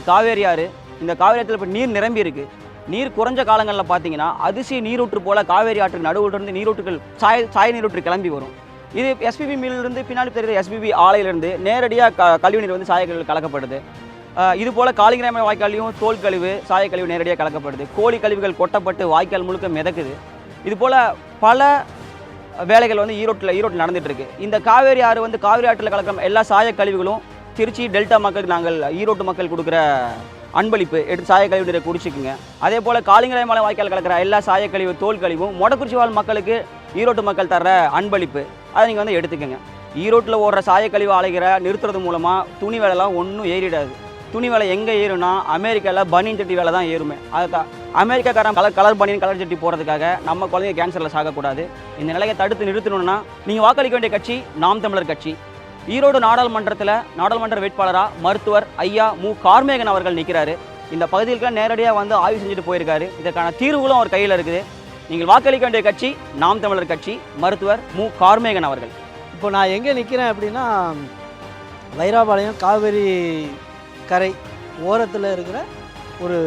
இது காவேரி ஆறு. இந்த காவேரி ஆற்றில் இப்போ நீர் நிரம்பி இருக்கு. நீர் குறைஞ்ச காலங்களில் பார்த்தீங்கன்னா அதிசய நீரூற்று போல காவேரி ஆற்று நடுவிலிருந்து நீரூற்றுகள் சாய சாய நீரூற்று கிளம்பி வரும். இது எஸ்பிபி மில்லிருந்து பின்னாடி தெரிகிற எஸ்பிபி ஆலையிலிருந்து நேரடியாக க கழிவு நீர் வந்து சாயக்கழிவு கலக்கப்படுது. இது போல் காளிங்கிராம வாய்க்காலையும் தோல் கழிவு சாயக்கழிவு நேரடியாக கலக்கப்படுது. கோழி கழிவுகள் கொட்டப்பட்டு வாய்க்கால் முழுக்க மிதக்குது. இது போல் பல வேலைகள் வந்து ஈரோட்டில் ஈரோட்டில் நடந்துகிட்ருக்கு இந்த காவேரி ஆறு வந்து காவேரி ஆற்றில் கலக்கிற எல்லா சாய கழிவுகளும் திருச்சி டெல்டா மக்களுக்கு நாங்கள் ஈரோட்டு மக்கள் கொடுக்குற அன்பளிப்பு எடுத்து சாய கழிவு நீரை குடிச்சுக்குங்க. அதே போல் காலிங்கரை மலை வாய்க்கால் கலக்கிற எல்லா சாய கழிவு தோல் கழிவும் மொடக்குறிச்சி வாழ் மக்களுக்கு ஈரோட்டு மக்கள் தர்ற அன்பளிப்பு. அதை நீங்கள் வந்து எடுத்துக்கோங்க. ஈரோட்டில் ஓடுற சாய கழிவு அலைகிற நிறுத்துறது மூலமாக துணி வேலைலாம் ஒன்றும் ஏறிடாது. துணி வேலை எங்கே ஏறும்னா அமெரிக்காவில் பனியன் சட்டி வேலை தான் ஏறுமே. அதுக்கு அமெரிக்காக்காரன் கலர் கலர் பனியன் கலர் சட்டி போகிறதுக்காக நம்ம குழந்தைங்க கேன்சரில் சாகக்கூடாது. இந்த நிலையை தடுத்து நிறுத்தணும்னா நீங்கள் வாக்களிக்க வேண்டிய கட்சி நாம் தமிழர் கட்சி. ஈரோடு நாடாளுமன்றத்தில் நாடாளுமன்ற வேட்பாளராக மருத்துவர் ஐயா மு. கார்மேகன் அவர்கள் நிற்கிறாரு இந்த பகுதிகளுக்கு நேரடியாக வந்து ஆய்வு செஞ்சுட்டு போயிருக்காரு. இதற்கான தீர்வுகளும் அவர் கையில் இருக்குது. நீங்கள் வாக்களிக்க வேண்டிய கட்சி நாம் தமிழர் கட்சி மருத்துவர் மு. கார்மேகன் அவர்கள். இப்போ நான் எங்கே நிற்கிறேன் அப்படின்னா வைராபாளையம் காவேரி கரை ஓரத்தில் இருக்கிற ஒரு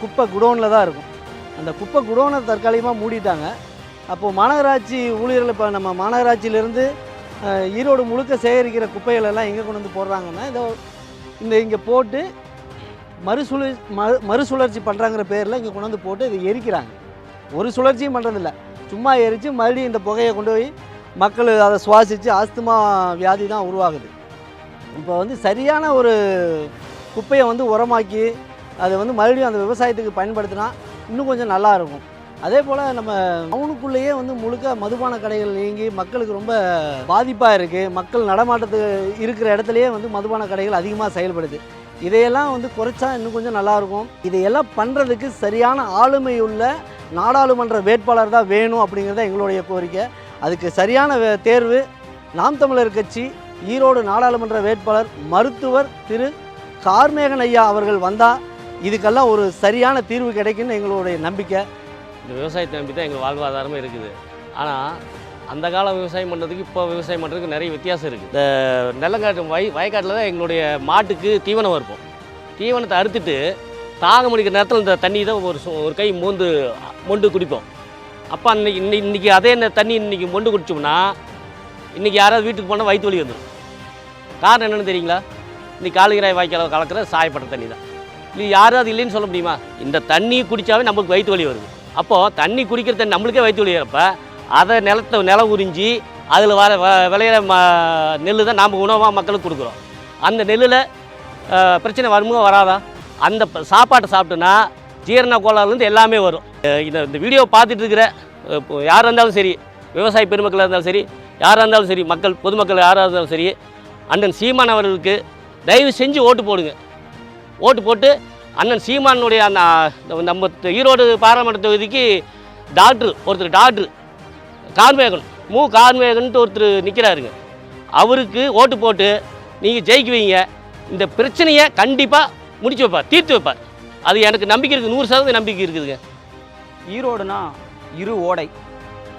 குப்பை குடோனில் தான் இருக்கும். அந்த குப்பை குடோனை தற்காலிகமாக மூடிட்டாங்க. அப்போது மாநகராட்சி ஊழியர்கள் இப்போ நம்ம மாநகராட்சியிலேருந்து ஈரோடு முழுக்க சேகரிக்கிற குப்பைகளெல்லாம் எங்கே கொண்டு வந்து போடுறாங்கன்னா இதோ இந்த இங்கே போட்டு மறுசுழி மறு மறுசுழற்சி பண்ணுறாங்கிற பேரில் இங்கே கொண்டு வந்து போட்டு இதை எரிக்கிறாங்க. ஒரு சுழற்சியும் பண்ணுறதில்ல சும்மா எரித்து மறுபடியும் இந்த புகையை கொண்டு போய் மக்கள் அதை சுவாசித்து ஆஸ்துமா வியாதி தான் உருவாகுது. இப்போ வந்து சரியான ஒரு குப்பையை வந்து உரமாக்கி அதை வந்து மறுபடியும் அந்த விவசாயத்துக்கு பயன்படுத்தினா இன்னும் கொஞ்சம் நல்லாயிருக்கும் அதே போல் நம்ம டவுனுக்குள்ளேயே வந்து முழுக்க மதுபான கடைகள் இயங்கி மக்களுக்கு ரொம்ப பாதிப்பாக இருக்குது மக்கள் நடமாட்டத்து இருக்கிற இடத்துலையே வந்து மதுபான கடைகள் அதிகமாக செயல்படுது. இதையெல்லாம் வந்து குறைச்சா இன்னும் கொஞ்சம் நல்லாயிருக்கும் இதையெல்லாம் பண்ணுறதுக்கு சரியான ஆளுமை உள்ள நாடாளுமன்ற வேட்பாளர் தான் வேணும் அப்படிங்கிறது தான் எங்களுடைய கோரிக்கை. அதுக்கு சரியான வே- தேர்வு. நாம் தமிழர் கட்சி ஈரோடு நாடாளுமன்ற வேட்பாளர் மருத்துவர் திரு. கார்மேகன் ஐயா அவர்கள் வந்தால் இதுக்கெல்லாம் ஒரு சரியான தீர்வு கிடைக்குன்னு எங்களுடைய நம்பிக்கை. இந்த விவசாயத்தை நம்பி தான் எங்கள் வாழ்வாதாரமே இருக்குது. ஆனால் அந்த காலம் விவசாயம் பண்ணுறதுக்கு இப்போ விவசாயம் பண்ணுறதுக்கு நிறைய வித்தியாசம் இருக்குது இந்த நெல்லங்காட்டு வய வயக்காட்டில் தான் எங்களுடைய மாட்டுக்கு தீவனம் இருப்போம் தீவனத்தை அறுத்துட்டு தாக முடிக்கிற நேரத்தில் இந்த தண்ணி தான் ஒரு ஒரு கை மோந்து மொண்டு குடிப்போம். அப்போ அன்னைக்கு இன்னைக்கு இன்றைக்கி அதே தண்ணி இன்றைக்கி மொண்டு குடித்தோம்னா இன்றைக்கி யாராவது வீட்டுக்கு போனால் வயிற்று வலி வந்துடும் காரணம் என்னென்னு தெரியுங்களா? இன்றைக்கி காலிகராய் வாய்க்கால் கலக்கிற சாயப்பட்ட தண்ணி தான். இது யாராவது இல்லைன்னு சொல்ல முடியுமா? இந்த தண்ணி குடித்தாவே நமக்கு வயிற்று வலி வருது. அப்போது தண்ணி குடிக்கிற தண்ணி நம்மளுக்கே வயிற்று வலி அதை நிலத்தை நிலம் உறிஞ்சி அதில் வர வ- விளையிற ம நெல் தான் நாம் உணவாக மக்களுக்கு கொடுக்குறோம். அந்த நெல்லில் பிரச்சனை வருமோ வராதா? அந்த சாப்பாட்டை சாப்பிட்டோன்னா ஜீரண கோளாறுலேருந்து எல்லாமே வரும். இந்த இந்த வீடியோ பார்த்துட்டு இருக்கிற யாராக இருந்தாலும் சரி விவசாய பெருமக்களாக இருந்தாலும் சரி யாராக இருந்தாலும் சரி மக்கள் பொதுமக்கள் யாராக இருந்தாலும் சரி அண்ணன் சீமான் அவர்களுக்கு தயவு செஞ்சு ஓட்டு போடுங்க. ஓட்டு போட்டு அண்ணன் சீமானுடைய அந்த நம்ம ஈரோடு பாராளுமன்ற தொகுதிக்கு டாக்டர் ஒருத்தர் டாக்டர் கார்மேகன் மு. கார்மேகன்ட்டு ஒருத்தர் நிற்கிறாருங்க அவருக்கு ஓட்டு போட்டு நீங்கள் ஜெயிக்குவீங்க. இந்த பிரச்சனையை கண்டிப்பாக முடிச்சு வைப்பார் தீர்த்து வைப்பார். அது எனக்கு நம்பிக்கை இருக்குது நூறு சதவீதம் நம்பிக்கை இருக்குதுங்க. ஈரோடுனா இரு ஓடை.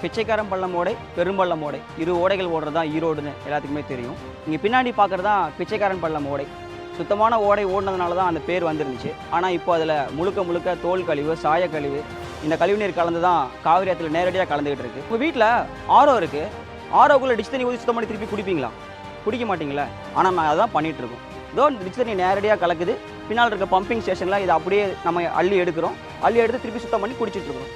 பிச்சைக்காரன் பள்ளம் ஓடை பெரும்பள்ளம் ஓடை. இரு ஓடைகள் ஓடுறது தான் ஈரோடுன்னு எல்லாத்துக்குமே தெரியும். இங்கே பின்னாடி பார்க்குறது தான் பிச்சைக்காரன் பள்ளம் ஓடை. சுத்தமான ஓடை ஓடினதுனால தான் அந்த பேர் வந்துருந்துச்சு. ஆனால் இப்போ அதில் முழுக்க முழுக்க தோல் கழிவு சாய கழிவு இந்த கழிவுநீர் கலந்து தான் காவிரி ஆற்றுல நேரடியாக கலந்துக்கிட்டு இருக்கு. இப்போ வீட்டில் ஆரோ இருக்குது ஆரோக்குள்ளே டிச்சு தண்ணி ஊற்றி சுத்தம் பண்ணி திருப்பி குடிப்பீங்களா? குடிக்க மாட்டீங்களா? ஆனால் நம்ம அதான் பண்ணிட்டு இருக்கோம். இதோ டிச்சு தண்ணி நேரடியாக கலக்குது. பின்னால் இருக்க பம்பிங் ஸ்டேஷனில் இதை அப்படியே நம்ம அள்ளி எடுக்கிறோம். அள்ளி எடுத்து திருப்பி சுத்தம் பண்ணி குடிச்சிட்ருக்கோம்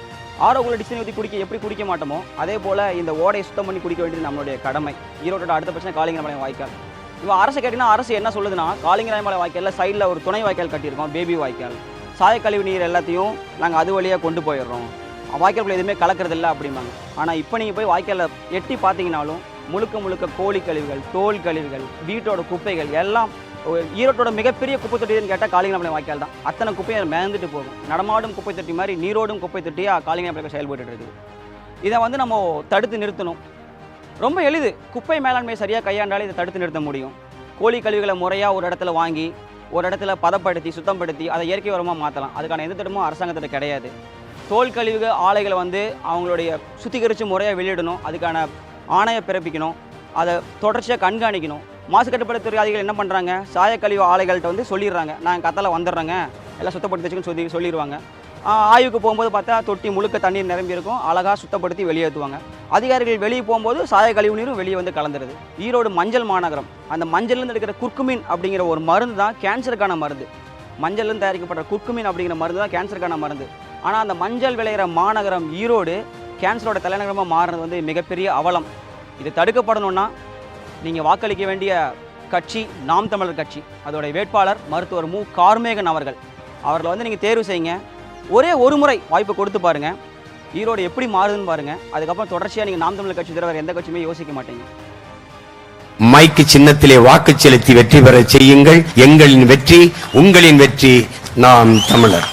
ஆரோக்குள்ளே டிச்சு தண்ணி ஊற்றி குடிக்க எப்படி குடிக்க மாட்டோமோ அதே போல் இந்த ஓடையை சுத்தம் பண்ணி குடிக்க வேண்டியது நம்மளுடைய கடமை. ஈரோட்டோட அடுத்த பிரச்சனை காளிங்கராமலை வாய்க்கால். இவன் அரசு கேட்டிங்கன்னா அரசு என்ன சொல்லுதுன்னா காலிங்கராயமலை வாய்க்காலில் சைடில் ஒரு துணை வாய்க்கால் கட்டியிருக்கோம் பேபி வாய்க்கால். சாயக்கழிவு நீர் எல்லாத்தையும் நாங்கள் அது வழியாக கொண்டு போயிடுறோம். வாய்க்காலுக்குள்ள எதுவுமே கலக்கிறதில்ல அப்படிம்பாங்க. ஆனால் இப்போ நீங்கள் போய் வாய்க்காலில் எட்டி பார்த்தீங்கனாலும் முழுக்க முழுக்க கோழி கழிவுகள் தோல் கழிவுகள் வீட்டோட குப்பைகள் எல்லாம் ஒரு ஈரோட்டோட மிகப்பெரிய குப்பை தொட்டின்னு கேட்டால் காளிங்கராமலை வாய்க்கால் தான். அத்தனை குப்பையை அது மேந்துட்டு போகும். நடமாடும் குப்பை தொட்டி மாதிரி நீரோடும் குப்பை தொட்டியாக காளிங்கராமலை செயல்பட்டு இருக்குது. இதை வந்து நம்ம தடுத்து நிறுத்தணும். ரொம்ப எளிது. குப்பை மேலாண்மை சரியாக கையாண்டாலே இதை தடுத்து நிறுத்த முடியும். கோழி கழிவுகளை முறையாக ஒரு இடத்துல வாங்கி ஒரு இடத்துல பதப்படுத்தி சுத்தப்படுத்தி அதை இயற்கை உரமாக மாற்றலாம் அதுக்கான எந்த திட்டமும் அரசாங்கத்திட்ட கிடையாது. தோல் கழிவுகள் ஆலைகளை வந்து அவங்களுடைய சுத்திகரித்து முறையாக வெளியிடணும். அதுக்கான ஆணையை பிறப்பிக்கணும். அதை தொடர்ச்சியாக கண்காணிக்கணும். மாசு கட்டுப்பாட்டுத்துறை அதிகாரிகள் என்ன பண்ணுறாங்க சாயக்கழிவு ஆலைகள்கிட்ட வந்து சொல்லிடுறாங்க. நான் கத்தலை வந்துடுறேங்க. எல்லாம் சுத்தப்படுத்தி வச்சுக்கன்னு சொல்லி சொல்லிடுவாங்க. ஆய்வுக்கு போகும்போது பார்த்தா தொட்டி முழுக்க தண்ணீர் நிரம்பி இருக்கும் அழகாக சுத்தப்படுத்தி வெளியேற்றுவாங்க. அதிகாரிகள் வெளியே போகும்போது சாய கழிவு நீரும் வெளியே வந்து கலந்துருது. ஈரோடு மஞ்சள் மாநகரம். அந்த மஞ்சள்லேருந்து எடுக்கிற குர்குமின் அப்படிங்கிற ஒரு மருந்து தான் கேன்சருக்கான மருந்து. மஞ்சள்லேருந்து தயாரிக்கப்படுற குர்குமின் அப்படிங்கிற மருந்து தான் கேன்சருக்கான மருந்து. ஆனால் அந்த மஞ்சள் விளையிற மாநகரம் ஈரோடு கேன்சரோட தலைநகரமாக மாறுறது வந்து மிகப்பெரிய அவலம். இது தடுக்கப்படணும்னா நீங்கள் வாக்களிக்க வேண்டிய கட்சி நாம் தமிழர் கட்சி. அதோடைய வேட்பாளர் மருத்துவர் மு. கார்மேகன் அவர்கள். அவர்களை வந்து நீங்கள் தேர்வு செய்யுங்க. ஒரே ஒரு முறை வாய்ப்பு கொடுத்து பாருங்கள் ஈரோடு எப்படி மாறுதுன்னு பாருங்க. அதுக்கப்புறம் தொடர்ச்சியாக நீங்கள் நாம் தமிழர் கட்சி தவிர வேறு எந்த கட்சியுமே யோசிக்க மாட்டீங்க. மைக்கு சின்னத்திலே வாக்கு செலுத்தி வெற்றி பெறச் செய்யுங்கள். எங்களின் வெற்றி உங்களின் வெற்றி நாம் தமிழர்.